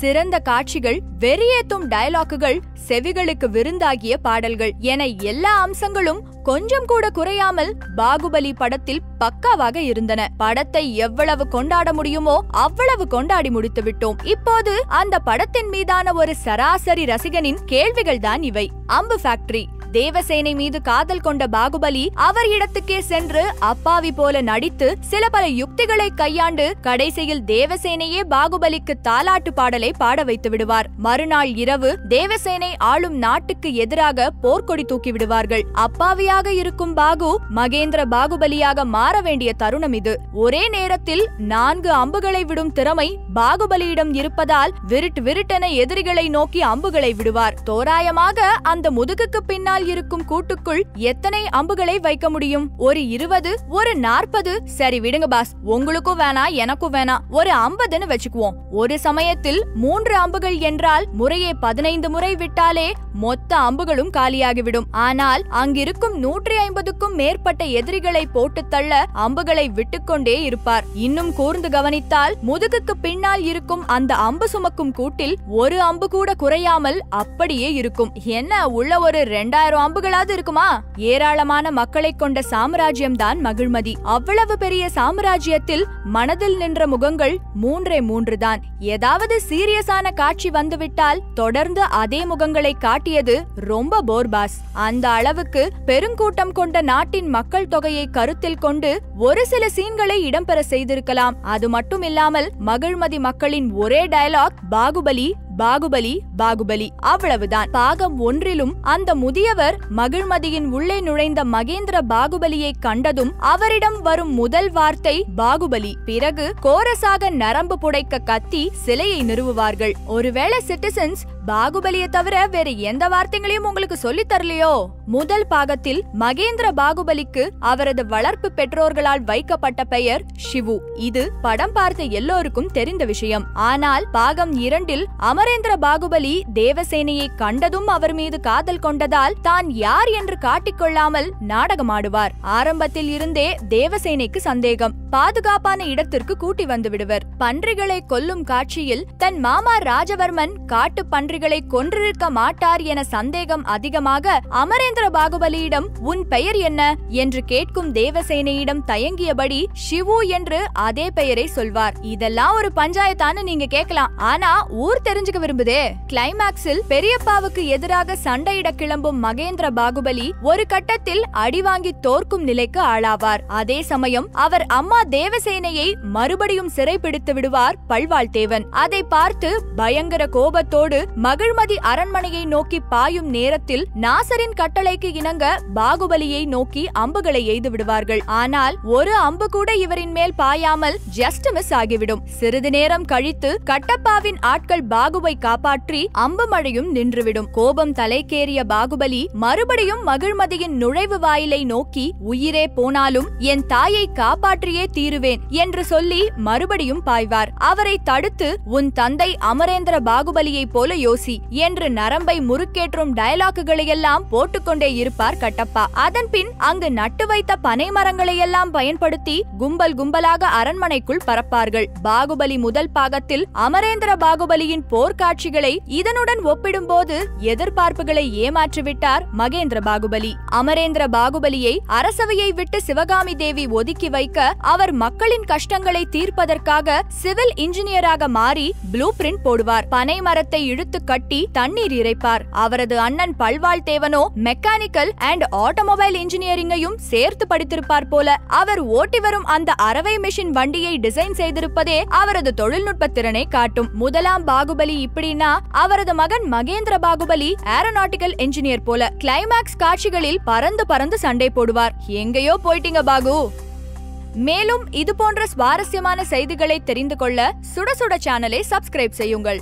சிறந்த காட்சிகள் வெறியேத்தும் டயலாக்குகள் செவிகளுக்கு விருந்தாகிய பாடல்கள் என எல்லா அம்சங்களும் கொஞ்சம் கூட குறையாமல் பாகுபலி படத்தில் பக்காவாக இருந்தன. படத்தை எவ்வளவு கொண்டாட முடியுமோ அவ்வளவு கொண்டாடி முடித்து விட்டோம். இப்போது அந்த படத்தின் மீதான ஒரு சராசரி ரசிகனின் கேள்விகள் தான் இவை. அம்பு ஃபேக்டரி தேவசேனை மீது காதல் கொண்ட பாகுபலி அவர் இடத்துக்கே சென்று அப்பாவி போல நடித்து சில பல யுக்திகளை கையாண்டு கடைசியில் தேவசேனையே பாகுபலிக்கு தாலாட்டு பாடலை பாட வைத்து விடுவார். மறுநாள் இரவு தேவசேனை ஆளும் நாட்டுக்கு எதிராக போர்க்கொடி தூக்கி விடுவார்கள். அப்பாவியாக இருக்கும் பாகு மகேந்திர பாகுபலியாக மாற வேண்டிய தருணம் இது. ஒரே நேரத்தில் நான்கு அம்புகளை விடும் திறமை பாகுபலியிடம் இருப்பதால் விருட் விருட்டென எதிரிகளை நோக்கி அம்புகளை விடுவார். தோராயமாக அந்த முதுகுக்கு பின்னால் இருக்கும் கூட்டுக்குள் எத்தனை அம்புகளை வைக்க முடியும்? ஒரு இருபது ஒரு நாற்பது? சரி விடுங்க பாஸ். உங்களுக்கும் வேணாம் எனக்கும் வேணா. ஒரு ஐம்பதுன்னு வச்சுக்குவோம். ஒரு சமயத்தில் மூன்று அம்புகள் என்றால் முறையே பதினைந்து முறை விட்டாலே மொத்த அம்புகளும் காலியாகிவிடும். ஆனால் அங்கிருக்கும் நூற்றி ஐம்பதுக்கும் மேற்பட்ட எதிரிகளை போட்டு தள்ள அம்புகளை விட்டுக்கொண்டே இருப்பார். இன்னும் கூர்ந்து கவனித்தால் முதுகுக்கு பின்னால் இருக்கும் அந்த அம்பு சுமக்கும் கூட்டில் ஒரு அம்பு கூட குறையாமல் அப்படியே இருக்கும். என்ன உள்ள ஒரு ரெண்டாயிரம் அம்புகளாவது இருக்குமா? ஏராளமான மக்களை கொண்ட சாம்ராஜ்யம் தான் மகிழ்மதி. அவ்வளவு பெரிய சாம்ராஜ்யத்தில் மனதில் நின்ற முகங்கள் மூன்றே மூன்று தான் ஏதாவது சீரியஸான காட்சி வந்துவிட்டால் தொடர்ந்து அதே முகங்களை காட்டியது ரொம்ப போர்பாஸ். அந்த அளவுக்கு பெருங்கூட்டம் கொண்ட நாட்டின் மக்கள் தொகையை கருத்தில் கொண்டு ஒரு சில சீன்களை இடம்பெற செய்திருக்கலாம். அது மட்டும் இல்லாமல் மகிழ்மதி மக்களின் ஒரே டயலாக் பாகுபலி பாகுபலி பாகுபலி அவ்வளவுதான். பாகம் ஒன்றிலும் அந்த முதியவர் மகிழ்மதியின் உள்ளே நுழைந்த மகேந்திர பாகுபலியை கண்டதும் அவரிடம் வரும் முதல் வார்த்தை பாகுபலி. பிறகு கோரஸாக நரம்பு புடைக்க கத்தி சிலையை நிறுவுவார்கள். ஒருவேளை சிட்டிசன்ஸ் பாகுபலியை தவிர வேற எந்த வார்த்தைகளையும் உங்களுக்கு சொல்லித் தரலையோ? முதல் பாகத்தில் மகேந்திர பாகுபலிக்கு அவரது வளர்ப்பு பெற்றோர்களால் வைக்கப்பட்ட பெயர் ஷிவு. இது படம் பார்த்த எல்லோருக்கும் தெரிந்த விஷயம். ஆனால் பாகம் இரண்டில் அமரேந்திர பாகுபலி தேவசேனையை கண்டதும் அவர் மீது காதல் கொண்டதால் தான் யார் என்று காட்டிக்கொள்ளாமல் நாடகமாடுவார். ஆரம்பத்தில் இருந்தே தேவசேனைக்கு சந்தேகம். பாதுகாப்பான இடத்திற்கு கூட்டி வந்து விடுவர். பன்றிகளை கொல்லும் காட்சியில் தன் மாமா ராஜவர்மன் காட்டு பன்றிகளை கொன்றிருக்க மாட்டார் என சந்தேகம் அதிகமாக அமரேந்திர பாகுபலியிடம் உன் பெயர் என்ன? என்று கேட்கும் தேவசேனையிடம் தயங்கியபடி ஷிவு என்று அதே பெயரை சொல்வார். இதெல்லாம் ஒரு பஞ்சாயத்தான்னு நீங்க கேட்கலாம். ஆனா ஊர் தெரிஞ்சுக்க விரும்புதே. கிளைமாக்ஸில் பெரியப்பாவுக்கு எதிராக சண்டையிட கிளம்பும் மகேந்திர பாகுபலி ஒரு கட்டத்தில் அடி வாங்கி தோற்கும் நிலைக்கு ஆளாவார். அதே சமயம் அவர் அம்மா தேவசேனையை மறுபடியும் சிறைப்பிடித்து விடுவார் பல்வாழ்தேவன். அதை பார்த்து பயங்கர கோபத்தோடு மகிழ்மதி அரண்மனையை நோக்கி பாயும் நேரத்தில் நாசரின் கட்டளைக்கு இணங்க பாகுபலியை நோக்கி அம்புகளை எய்து விடுவார்கள். ஆனால் ஒரு அம்பு கூட இவரின் மேல் பாயாமல் ஜஸ்ட் மிஸ் ஆகிவிடும். சிறிது நேரம் கழித்து கட்டப்பாவின் ஆட்கள் பாகுவை காப்பாற்றி அம்பு மழையும் நின்றுவிடும். கோபம் தலைக்கேறிய பாகுபலி மறுபடியும் மகிழ்மதியின் நுழைவு வாயிலை நோக்கி உயிரே போனாலும் என் தாயை காப்பாற்றியே தீருவேன் என்று சொல்லி மறுபடியும் பாய்வார். அவரை தடுத்து உன் தந்தை அமரேந்திர பாகுபலியைப் போல யோசி என்று நரம்பை முறுக்கேற்றும் டயலாக்குகளையெல்லாம் போட்டுக்கொண்டே இருப்பார் கட்டப்பா. அதன்பின் அங்கு நட்டு வைத்த பனை மரங்களையெல்லாம் பயன்படுத்தி கும்பல் கும்பலாக அரண்மனைக்குள் பரப்பார்கள். பாகுபலி முதல் பாகத்தில் அமரேந்திர பாகுபலியின் போர்க்காட்சிகளை இதனுடன் ஒப்பிடும்போது எதிர்பார்ப்புகளை ஏமாற்றிவிட்டார் மகேந்திர பாகுபலி. அமரேந்திர பாகுபலியை அரசவையை விட்டு சிவகாமி தேவி ஒதுக்கி வைக்க அவர் மக்களின் கஷ்டங்களை தீர்ப்பதற்காக சிவில் இன்ஜினியராக மாறி ப்ளூ பிரிண்ட் போடுவார். பனை மரத்தை இழுத்து கட்டி தண்ணீர் இறைப்பார். அவரது அண்ணன் பல்வாள் தேவனோ மெக்கானிக்கல் அண்ட் ஆட்டோமொபைல் இன்ஜினியரிங்கையும் சேர்த்து படித்திருப்பார் போல. அவர் ஓட்டி வரும் அந்த அரவை மிஷின் வண்டியை டிசைன் செய்திருப்பதே அவரது தொழில்நுட்ப திறனை காட்டும். முதலாம் பாகுபலி இப்படின்னா அவரது மகன் மகேந்திர பாகுபலி ஏரோநாட்டிக்கல் இன்ஜினியர் போல. கிளைமேக்ஸ் காட்சிகளில் பறந்து பறந்து சண்டை போடுவார். எங்கேயோ போயிட்டீங்க பாகு. மேலும் இது போன்ற சுவாரஸ்யமான செய்திகளை தெரிந்து கொள்ள சுட சுட சேனலை சப்ஸ்கிரைப் செய்யுங்கள்.